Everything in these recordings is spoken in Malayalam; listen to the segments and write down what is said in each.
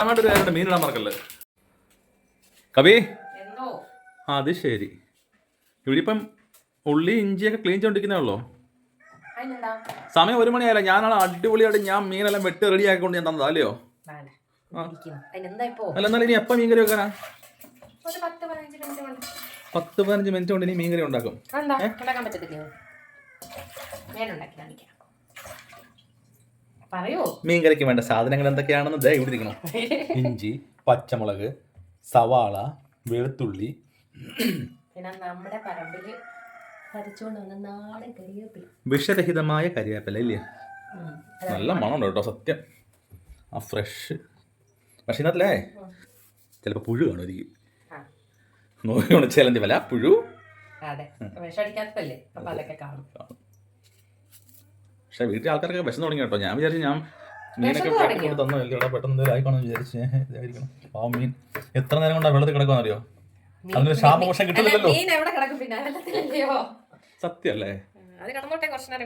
അങ്ങോട്ട് ഒരു മീൻ മീനിടാൻ മറക്കല്ലേ? കവി? അത് ശരി. ഇവിടെ ഇപ്പം ഉള്ളി ഇഞ്ചിയൊക്കെ ക്ലീൻ ചെയ്തോണ്ടിരിക്കുന്നേ ഉള്ളൂ? സമയം ഒരു മണിയായില്ല. ഞാനാണ് അടിപൊളിയായിട്ട് ഞാൻ മീനെല്ലാം വെട്ടി റെഡി ആക്കിക്കൊണ്ട് ഞാൻ തന്നതാ അല്ലയോ അല്ല എന്നാലും ഇനി എപ്പം മീൻകറി വെക്കാനാ? പത്ത് പതിനഞ്ച് മിനിറ്റ് കൊണ്ട്. ഇനി മീൻകറി ഉണ്ടാക്കും. ഉണ്ടാക്കാൻ പറ്റത്തില്ലയോ? ഞാൻ ഉണ്ടാക്കി കാണിക്കാം. പറയൂ. മീൻ കറിക്ക് വേണ്ട സാധനങ്ങൾ എന്തൊക്കെയാണെന്ന് ദേ ഇവിടെ ഇരിക്കണം. ഇഞ്ചി പച്ചമുളക് സവാള വെളുത്തുള്ളി. പിന്നെ നമ്മുടെ പറമ്പിൽ പറിച്ചുകൊണ്ട് വന്ന നാടൻ കരിവേപ്പില വിഷരഹിതമായ കരിവേപ്പില ഇല്ലേ? നല്ല മണമുണ്ട് കേട്ടോ സത്യം. ആ ഫ്രഷ്. പക്ഷെ ഇതിനകത്തില്ലേ ചിലപ്പോൾ പുഴു കാണുമായിരിക്കും ആ, നോക്കിയോണ്ട് ചിലന്തി വല പുഴു. അതെ. വിഷടിക്കാത്തല്ലേ അപ്പൊ അതൊക്കെ കാണും. പക്ഷെ വീട്ടിൽ ആൾക്കാരൊക്കെ വിശന്ന് തുടങ്ങി കേട്ടോ ഞാൻ വിചാരിച്ചു ഞാൻ മീനൊക്കെ? പെട്ടെന്ന് തന്നു? വലിയ പെട്ടെന്ന് എന്തെങ്കിലും ആയിക്കോണെന്ന് വിചാരിച്ചു ഇതായിരിക്കണം. പാവം മീൻ. എത്ര നേരം കൊണ്ടാണ് വെള്ളത്തിൽ കിടക്കുമെന്നറിയോ അതിന് ശാപമോഷം കിട്ടുന്നില്ലല്ലോ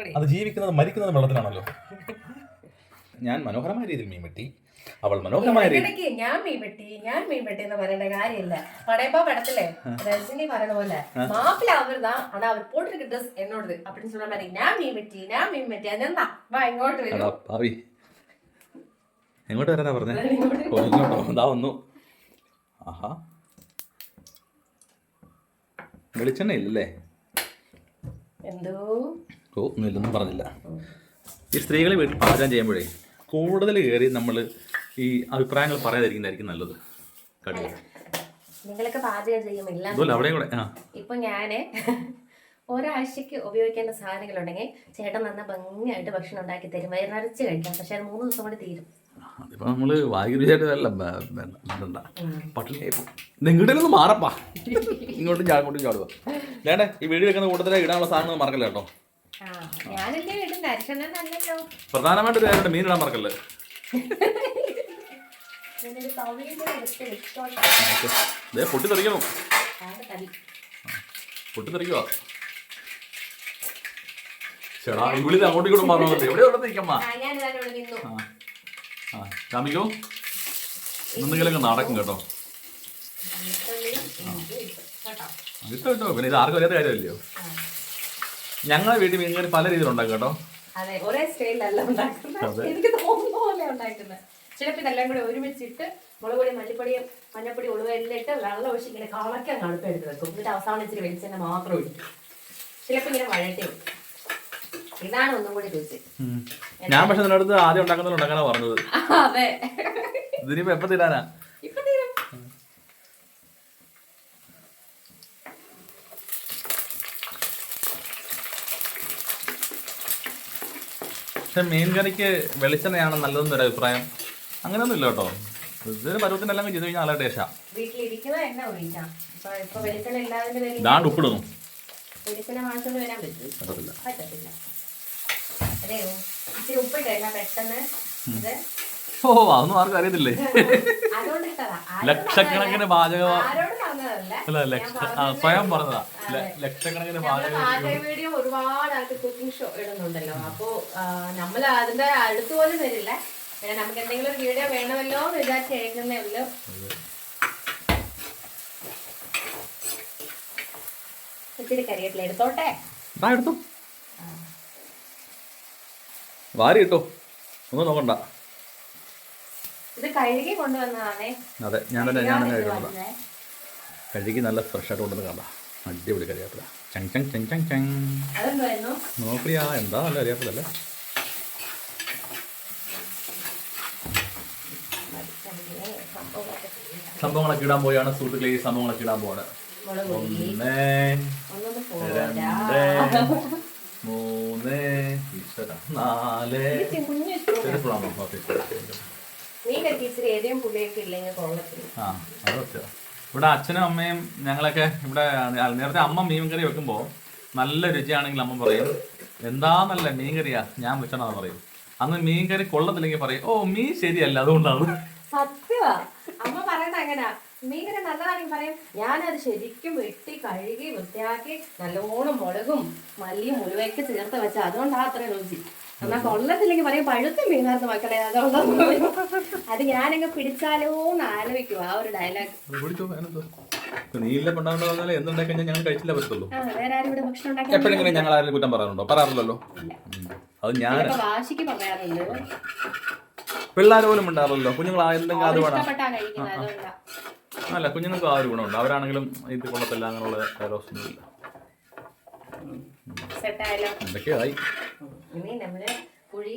കൂടി. അത് ജീവിക്കുന്നത് മരിക്കുന്നത് വെള്ളത്തിലാണല്ലോ. ഞാൻ മനോഹരമായ രീതിയിൽ മീൻ വെട്ടി. അവൾ മനോഹരമായ ഞാൻ മീൻ ഞാൻ മീൻ എന്ന് പറയേണ്ട കാര്യമില്ല. പടയപ്പ പടത്തില്ലേ രജനി പറയുന്ന പോലെ മാപ്പില അവരുതാ അവർ പോട്ടിരിക്കുന്ന ഡ്രസ് എന്നോട് അപ്പം ചൊല്ലാൻ പറയും ഞാൻ മീൻ ഞാൻ മീൻ അതെന്താ വാ ഇങ്ങോട്ട് വരും. എങ്ങോട്ട് വരാനാ പറഞ്ഞേ? ദാ വന്നു. ആഹാ. വെളിച്ചെണ്ണ ഇല്ലല്ലേ? എന്തോ? ഓ ഒന്നുമില്ലൊന്നും പറഞ്ഞില്ല. ഈ സ്ത്രീകളെ വീട്ടിൽ പാചകം ചെയ്യുമ്പോഴേ കൂടുതൽ കയറി നമ്മൾ ഈ അഭിപ്രായങ്ങൾ പറയാതിരിക്കുന്നതായിരിക്കും നല്ലത്. കടുവ. നിങ്ങളൊക്കെ പാചകം ചെയ്യുമില്ല അവിടെയും കൂടെ ഇപ്പൊ ഞാൻ ഒരാഴ്ചക്ക് ഉപയോഗിക്കേണ്ട സാധനങ്ങൾ ഉണ്ടെങ്കിൽ ചേട്ടൻ നന്ന ഭംഗിയായിട്ട് ഭക്ഷണം ഉണ്ടാക്കി തരും. വയറ് നിറച്ച് കഴിക്കാം. പക്ഷെ അത് മൂന്ന് ദിവസം കൊണ്ട് തീരും. അതിപ്പോൾ നമ്മൾ വായുരുചായിട്ടല്ല വേണ്ട പട്ടിണിയായി പോകും ഇങ്ങോട്ടൊന്ന് മാറപ്പാ. ഇങ്ങോട്ടും ചാടും ഇങ്ങോട്ടും ചാടുക വേണ്ടേ ഈ വീഡിയോ വെക്കുന്ന കൂട്ടത്തിലെ ഇടാനുള്ള സാധനം മറക്കല്ല കേട്ടോ? പ്രധാനമായിട്ട് മീൻ ഇടാൻ മറക്കല്ലേ ഞാനൊരു തവിയുടെ എടുത്ത് വെച്ചോണ്ട് ദേ പൊട്ടി തെറിക്കണം. പൊട്ടി തെറിക്കുക ചേടാ ഈ വിളി അങ്ങോട്ടും ഇങ്ങോട്ടും പറഞ്ഞു എവിടെ ഇവിടെ നിൽക്കമ്മ ആ. കാമിക്കോ? എന്തെങ്കിലുമൊക്കെ നടക്കും കേട്ടോ. കേട്ടോ. ഇട്ടോ ഇട്ടോ പിന്നെ ഇത് ആർക്കും അറിയാത്ത കാര്യമല്ലയോ? ഞങ്ങളുടെ ഞങ്ങളെ വീട്ടിൽ മീൻകറി പല രീതിയിൽ ഉണ്ടാക്കും കേട്ടോ. അതെ ഒരേ സ്റ്റൈലല്ല ഉണ്ടാക്കുന്നത്. എനിക്ക് തോന്നുന്ന പോലെ ഉണ്ടാക്കുന്നത്. ചിലപ്പോൾ ഇതെല്ലാം കൂടി ഒരുമിച്ചിട്ട് മുളക് പൊടി മല്ലിപ്പൊടിയും മഞ്ഞപ്പൊടി ഉളുവ എല്ലാം ഇട്ട് വെള്ളം ഒഴിച്ച് ഇങ്ങനെ കളക്കാൻ കടുപ്പ് എടുത്ത് വെക്കും. എന്നിട്ട് അവസാനം ഇച്ചിരി വെളിച്ചെണ്ണ മാത്രം ഒഴിക്കും. ചിലപ്പോൾ ഇങ്ങനെ വഴറ്റി ഇതാണ് ഒന്നും കൂടി രുചി. ഞാൻ പക്ഷെ നിന്നടുത്ത് ആദ്യം ഉണ്ടാക്കുന്നത് ഉണ്ടാക്കാനാ പറഞ്ഞത്. അതെ. ഇതിനിപ്പോ എപ്പോ തീരാനാ? പക്ഷെ മീൻ കറിക്ക് വെളിച്ചെണ്ണയാണ് നല്ലതെന്നൊരു അഭിപ്രായം. അങ്ങനെയൊന്നും ഇല്ല കേട്ടോ. ഇതിന് പരുവത്തിനെല്ലാം ചെയ്ത് കഴിഞ്ഞാൽ നല്ല ടേസ്റ്റാ വീട്ടിലിരിക്കുന്ന എണ്ണ ഒഴിക്കാം. ഇപ്പൊ ഇപ്പൊ വെളിച്ചെണ്ണ പേരിൽ ഉപ്പിടുന്നു. വെളിച്ചെണ്ണ വാങ്ങിച്ചോണ്ട് വരാൻ പറ്റും. പറ്റത്തില്ല. പറ്റത്തില്ല. അതെ ഇച്ചിരി ഉപ്പിട്ട് കഴിഞ്ഞാൽ പെട്ടെന്ന് ഇത് ഓ അതൊന്നും ആർക്കും അറിയത്തില്ലേ? ലക്ഷക്കണക്കിന് പാചക അല്ല ലക്ഷ സ്വയം പറഞ്ഞതാ. ലക്ഷക്കണക്കിന് പാചക പാചക വീഡിയോ ഒരുപാട് ആൾക്ക് കുക്കിംഗ് ഷോ ഇടുന്നുണ്ടല്ലോ. അപ്പോ നമ്മൾ അതിന്റെ അടുത്ത് പോലും വരില്ല. പിന്നെ നമുക്ക് എന്തെങ്കിലും ഒരു വീഡിയോ വേണമല്ലോ എന്ന് വിചാരിച്ച് എഴുതുന്നേ ഉള്ളൂ. ഇച്ചിരി കരിയേറ്റില എടുത്തോട്ടെ? ഇതാ എടുത്തു. വാരി കിട്ടോ ഒന്നും നോക്കണ്ട. ഇത് കഴുകി കൊണ്ടുവന്നതാണേ. അതെ ഞാൻ തന്നെ ഞാൻ തന്നെ ഇത് കഴുകി നല്ല ഫ്രഷ് ആയിട്ട് കൊണ്ടുവന്ന് കണ്ട. അടിപൊളി കറിയാപ്പില ചങ് ചങ് ചങ് ചങ് ചങ്. നോക്കിയാ എന്താ നല്ല കറിയാപ്പില അല്ലേ സംഭവങ്ങളൊക്കെ ഇടാൻ പോയാണ് സുഹൃത്തുക്കളെ ഈ സംഭവങ്ങളൊക്കെ ഇടാൻ പോവാണ്. ഒന്ന് രണ്ട് മൂന്ന് നാല്. ഇവിടെ അച്ഛനും അമ്മയും ഞങ്ങളൊക്കെ ഇവിടെ നേരത്തെ അമ്മ മീൻ കറി വെക്കുമ്പോൾ നല്ല രുചിയാണെങ്കിൽ അമ്മ പറയും എന്താ നല്ല മീൻ കറിയാ? ഞാൻ വെച്ചാണെന്ന് പറയും. അന്ന് മീൻ കറി കൊള്ളത്തില്ലെങ്കിൽ പറയും ഓ മീൻ ശരിയല്ല അതുകൊണ്ടാണ്. സത്യവാ. അമ്മ പറയുന്നത് അങ്ങനാ. മീൻകറി നല്ലതാണെങ്കിൽ പറയും ഞാനത് ശരിക്കും വെട്ടി കഴുകി വൃത്തിയാക്കി നല്ലോണം മുളകും മല്ലിയും മുഴുവൊക്കെ ചേർത്ത് വെച്ച അതുകൊണ്ടാ അത്ര രുചി. എന്നാ കൊള്ളത്തില്ലെങ്കിൽ പറയും പഴുത്ത മീനായിരുന്നു മക്കളെ അതുകൊണ്ടാണ് അത് ഞാനങ്ങ് പിടിച്ചാലോ എന്ന് ആലോചിക്കും ആ ഒരു ഡയലോഗ് കൊണ്ടാണ്ട് എന്തുണ്ടാക്കി ഞങ്ങൾ കഴിച്ചില്ല വേറെ ആരും ഇവിടെ ഭക്ഷണം ഉണ്ടാക്കാൻ എപ്പോഴെങ്കിലും ഞങ്ങൾ ആരെങ്കിലും കുറ്റം പറയാറുണ്ടോ? പറയാറില്ലല്ലോ. അത് ഞാൻ വാശിക്ക് പറയാറുണ്ട്. പിള്ളേർ പോലും ഉണ്ടാറില്ലല്ലോ കുഞ്ഞുങ്ങൾ ആ എന്തെങ്കിലും അത് വേണം ഇഷ്ടപ്പെട്ടാ കഴിക്കുന്നത് അതുകൊണ്ടാ അല്ല കുഞ്ഞുങ്ങൾക്ക് ആ ഒരു ഗുണമുണ്ട് അവരാണെങ്കിലും ഇത് കൊള്ളത്തില്ല അങ്ങനെയുള്ള ഡയലോഗ്സ് ഒന്നുമില്ല സെറ്റായാലോ എന്തൊക്കെയായി ഇനി നമ്മള് പുളി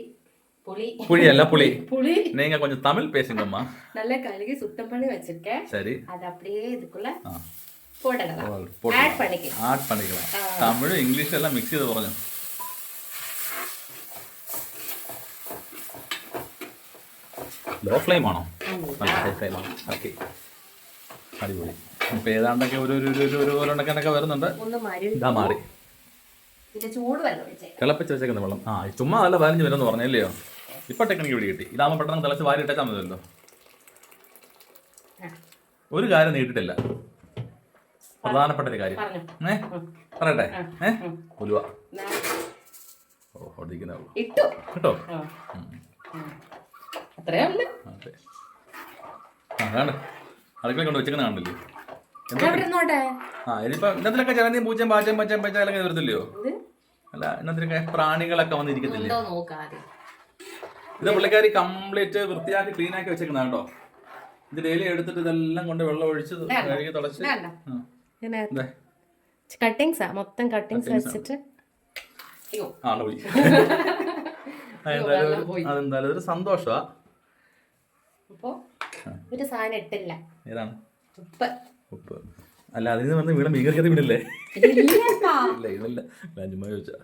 പുളി പുളിയല്ല പുളി புளி நீங்க கொஞ்சம் தமிழ் பேசுங்கம்மா நல்லா கழுகி சுத்தம் பண்ணி வச்சிருக்கேன் சரி அது அப்படியே இதுக்குள்ள ஆ போட்டுக்கலாம் போட்டு ஆட் பண்ணிக்கலாம் ആഡ് പണിക്കണം തമിഴ് ഇംഗ്ലീഷ് എല്ലാം മിക്സ് ചെയ്ത് പറഞ്ഞു ലോ ഫ്ലെയിം ആണോ? ഹൈ ഫ്ലെയിം ആണ്. ഓക്കെ അടിപൊളി. ഇപ്പൊ ഏതാണ്ടൊക്കെ ഒരു ഒരു ഒരു ഒരു ഒരു ഓരോണ്ടൊക്കെ വരുന്നുണ്ട്. ഇതാ മാറി. തിളപ്പിച്ച് വെച്ചേക്കുന്ന വെള്ളം. ആ ചുമ്മാ അല്ല പതിനഞ്ച് വരുമെന്ന് പറഞ്ഞല്ലയോ ഇപ്പൊ ടെക്നിക്ക് ഇവിടെ കിട്ടി. ഇതാകുമ്പോൾ പെട്ടെന്ന് തിളച്ച് വാരി ഇട്ടാൽ മതിയല്ലോ. ഒരു കാര്യം നീട്ടിട്ടില്ല. പ്രധാനപ്പെട്ട ഒരു കാര്യം. ഏ? പറയട്ടെ. ഏ. ഉലുവ ഓ ഓടിക്കുന്ന കേട്ടോ. അത്രേ ഉള്ളു. അതെ അതാണ്. അടുക്കള കൊണ്ട് വെച്ചേക്കുന്ന കാണില്ലേ ആ ഇനിയിപ്പോ ഇന്നത്തിലൊക്കെ ചിലന്തിയും പൂച്ചയും പാച്ചയും പച്ചയും പച്ചയൊക്കെ വരുന്നില്ലയോ? അല്ല ഇന്നത്തിലൊക്കെ പ്രാണികളൊക്കെ വന്നിരിക്കത്തില്ലേ? ഇത് പുള്ളിക്കാരി കംപ്ലീറ്റ് വൃത്തിയാക്കി ക്ലീൻ ആക്കി വെച്ചേക്കുന്ന കേട്ടോ. ഇത് ഡെയിലി എടുത്തിട്ട് ഇതെല്ലാം കൊണ്ട് വെള്ളം ഒഴിച്ച് കഴുകി തുടച്ച്. കട്ടിങ്സാ മൊത്തം കട്ടിങ്സ് വെച്ചിട്ട്. അയ്യോ. ആണ് പോയി. അതെന്തായാലും ഒരു സന്തോഷമാ. അപ്പൊ ഒരു സാധനം ഇട്ടില്ല. ഏതാണ്? ഉപ്പ്. ഉപ്പ്. അല്ല നിന്ന് വന്ന് വീണ മീൻ കറി വീണില്ലേ ഇല്ല ഇതല്ല. ഞാൻ ചുമ്മാ ചോദിച്ചാ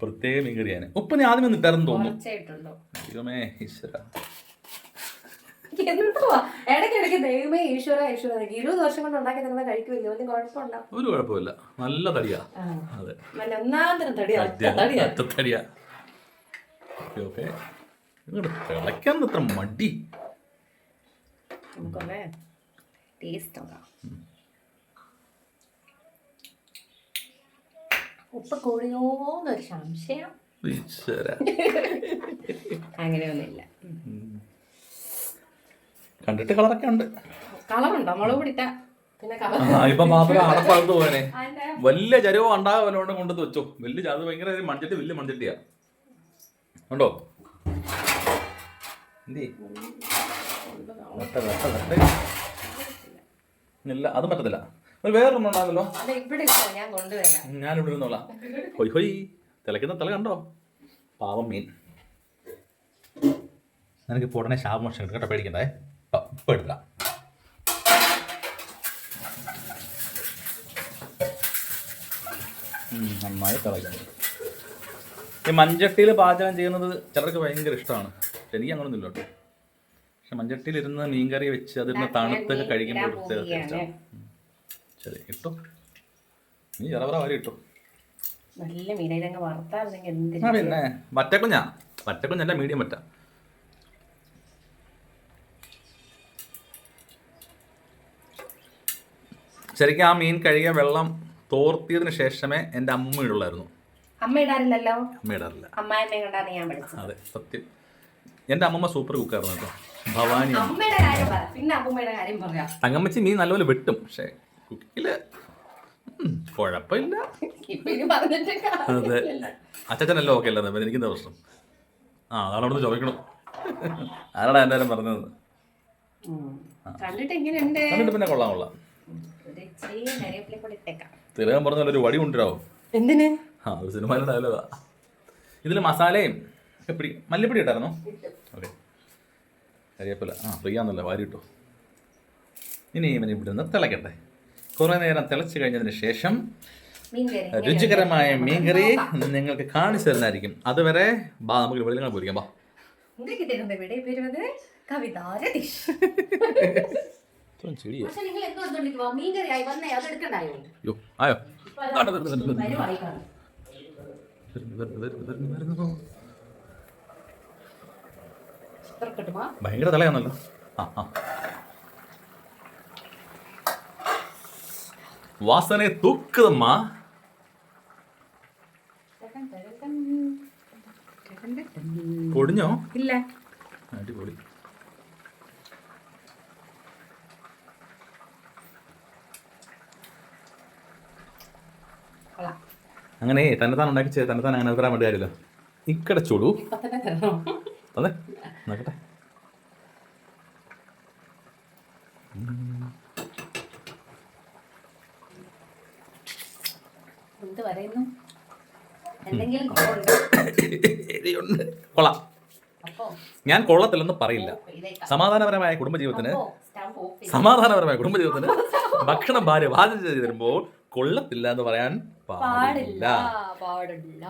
പ്രത്യേക മീൻ കറിയാണ് ഉപ്പ് ഞാൻ ആദ്യം ഇട്ടായിരുന്നു തോന്നുന്നു. ദൈവമേ ഈശ്വര. ഒരു കുഴപ്പമില്ല. നല്ല തടിയാ. അതെ. തടിയാ. തിളയ്ക്കാൻ അത്ര മടി. നമുക്കൊന്ന് ടേസ്റ്റ് നോക്കാം. ഉപ്പ് കൂടിയോന്നൊരു സംശയം. അങ്ങനെ അങ്ങനെയൊന്നുമില്ല. കണ്ടിട്ട് കളറൊക്കെ ഉണ്ട്. കളറുണ്ടോ? മുളക് പൊടിട്ട ഇപ്പൊ മാത്രം അടപ്പകത്ത് പോയനെ. വലിയ ചരവോ ഉണ്ടാകും വല്ലോണ്ട് കൊണ്ടു വെച്ചോ. വലിയ അത് ഭയങ്കര മൺചട്ടി വലിയ മൺചട്ടിയാ. ഉണ്ടോ? എന്തേ വെട്ട, വെട്ട, വെട്ട. ഇല്ല അത് പറ്റത്തില്ല. ഒരു വേറൊന്നും ഉണ്ടാകുമല്ലോ. ഞാൻ ഇവിടെ ഇരുന്നോളാം. ഹൊയ് ഹൊയ്. തിളയ്ക്കുന്ന തല കണ്ടോ? പാവം മീൻ. നിനക്ക് ഉടനെ ശാപമോഷം കേട്ടോ പേടിക്കണ്ടേ? ഇപ്പം എടുക്കാം. നന്നായി തിളയ്ക്കുന്നു. ഈ മൺചട്ടിയിൽ പാചകം ചെയ്യുന്നത് ചിലർക്ക് ഭയങ്കര ഇഷ്ടമാണ്. എനിക്ക് അങ്ങനൊന്നുമില്ല കേട്ടോ പക്ഷെ മൺചട്ടിയിൽ ഇരുന്ന് മീൻകറി വെച്ച് അതിരുന്ന് തണുത്തൊക്കെ കഴിക്കുമ്പോൾ പ്രത്യേക ടേസ്റ്റാണ് ശരി ഇട്ടോ. നീ ഇറവറ വരെ ഇട്ടോ. നല്ല മീനങ്ങ് വറുത്തായിരുന്നെങ്കിൽ പിന്നെ വറ്റക്കുഞ്ഞാ. വറ്റക്കുഞ്ഞല്ല മീഡിയം വറ്റ. ശരിക്കും ആ മീൻ കഴുകിയ വെള്ളം തോർത്തിയതിന് ശേഷമേ എന്റെ അമ്മ ഇടുള്ളായിരുന്നു. അമ്മ ഇടാറില്ലല്ലോ? അമ്മ ഇടാറില്ല. അമ്മ കൊണ്ടാണ് ഞാൻ അതെ സത്യം. എന്റെ അമ്മമ്മ സൂപ്പർ കുക്കായിരുന്നു കേട്ടോ. ഭവാനി തങ്ങമ്മച്ചി അമ്മയുടെ കാര്യം പറ. പിന്നെ കാര്യം പറയാം. തങ്കമ്മച്ചി മീൻ നല്ലപോലെ വെട്ടും. പക്ഷേ കുക്കിങ്ങിൽ ഉം, കുഴപ്പമില്ല. അതെ. അച്ഛനല്ലോ ഓക്കെ അല്ലേ എനിക്ക് എന്താ പ്രശ്നം? ആ അതാണ് അവിടെ ചോദിക്കണം. ആരാടാ എന്തായാലും പറഞ്ഞത്. കണ്ടിട്ട് പിന്നെ കൊള്ളാം കൊള്ളാം. തിരകം പറഞ്ഞ ഒരു വടി കൊണ്ടുവരാവോ? എന്തിന്? ആ സിനിമയിലെ ഡയലോഗാ ഇതിൽ മസാലയും പിടി മല്ലിപ്പൊടി ഇട്ടായിരുന്നോ? ഓക്കെ. കരിയപ്പില്ല ആ ഫ്രീ ആണല്ലോ വാരി ഇട്ടു ഇനി ഇവന് ഇവിടെ നിന്ന് തിളക്കട്ടെ. കുറേ നേരം തിളച്ച് കഴിഞ്ഞതിന് ശേഷം രുചികരമായ മീൻകറി നിങ്ങൾക്ക് കാണിച്ചു തരുന്നതായിരിക്കും. അതുവരെ ബാ നമുക്ക് വെളിയിൽ പോയിരിക്കാം ബാ. എന്തൊക്കെ വരുന്നു വരുന്നു വരുന്നത് ഭയങ്കര തലയാണല്ലോ. ആ ആ. വാസനെ തൂക്കുതമ്മ. പൊടിഞ്ഞോ? ഇല്ല. അടിപൊളി. അങ്ങനെ അങ്ങനെ തന്നെത്താൻ ഉണ്ടാക്കി തന്നെത്താൻ അങ്ങനെ തരാൻ വേണ്ടി കാര്യമില്ല. ഇക്കടെ ചൂടു. ഇപ്പൊ തന്നെ നോക്കട്ടെ. എന്ത് പറയുന്നു? എന്തെങ്കിലും കുറവുണ്ടോ എരിയുണ്ട്. കൊള്ളാം. ഞാൻ കൊള്ളത്തില്ലെന്ന് പറയില്ല. സമാധാനപരമായ കുടുംബജീവിതത്തിന് സമാധാനപരമായ കുടുംബജീവിതത്തിന് ഭക്ഷണം ഭാര്യ വാചകം ചെയ്ത് തരുമ്പോൾ കൊള്ളത്തില്ല എന്ന് പറയാൻ പാടില്ല. പാടില്ല.